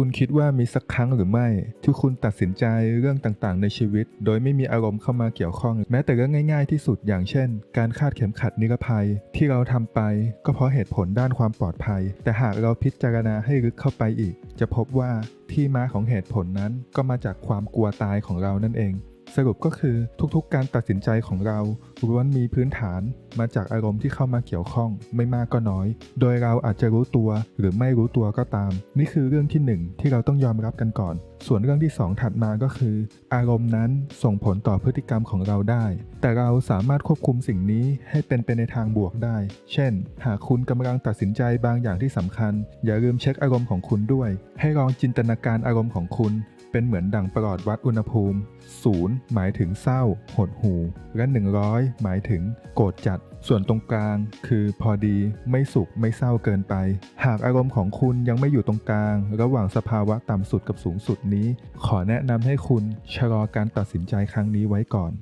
คุณคิดว่ามีสักครั้งหรือไม่ ที่คุณตัดสินใจเรื่องต่างๆ ในชีวิต โดยไม่มีอารมณ์เข้ามาเกี่ยวข้อง แม้แต่เรื่องง่าย ๆ ที่สุดอย่างเช่น การคาดเข็มขัดนิรภัย ที่เราทำไป ก็เพราะเหตุผลด้านความปลอดภัย แต่หากเราพิจารณาให้ลึกเข้าไปอีก จะพบว่าที่มาของเหตุผลนั้นก็มาจากความกลัวตายของเรานั่นเอง สรุปก็คือทุกๆ การตัดสินใจของเราล้วนมีพื้นฐานมาจากอารมณ์ที่เข้ามาเกี่ยวข้องไม่มากก็น้อย โดยเราอาจจะรู้ตัวหรือไม่รู้ตัวก็ตาม นี่คือเรื่องที่หนึ่งที่เราต้องยอมรับกันก่อน ส่วนเรื่องที่สองถัดมาก็คือ อารมณ์นั้นส่งผลต่อพฤติกรรมของเราได้ แต่เราสามารถควบคุมสิ่งนี้ให้เป็นไปในทางบวกได้ เช่น หากคุณกำลังตัดสินใจบางอย่างที่สำคัญ อย่าลืมเช็คอารมณ์ของคุณด้วย ให้ลองจินตนาการอารมณ์ของคุณ เป็นเหมือนดั่งประหลอดวัดอุณหภูมิ 0 หมายถึงเศร้า หดหู และ 100 หมายถึงโกรธจัด ส่วนตรงกลางคือพอดีไม่สุขไม่เศร้าเกินไป หากอารมณ์ของคุณยังไม่อยู่ตรงกลาง ระหว่างสภาวะต่ำสุดกับสูงสุดนี้ ขอแนะนำให้คุณชะลอการตัดสินใจครั้งนี้ไว้ก่อน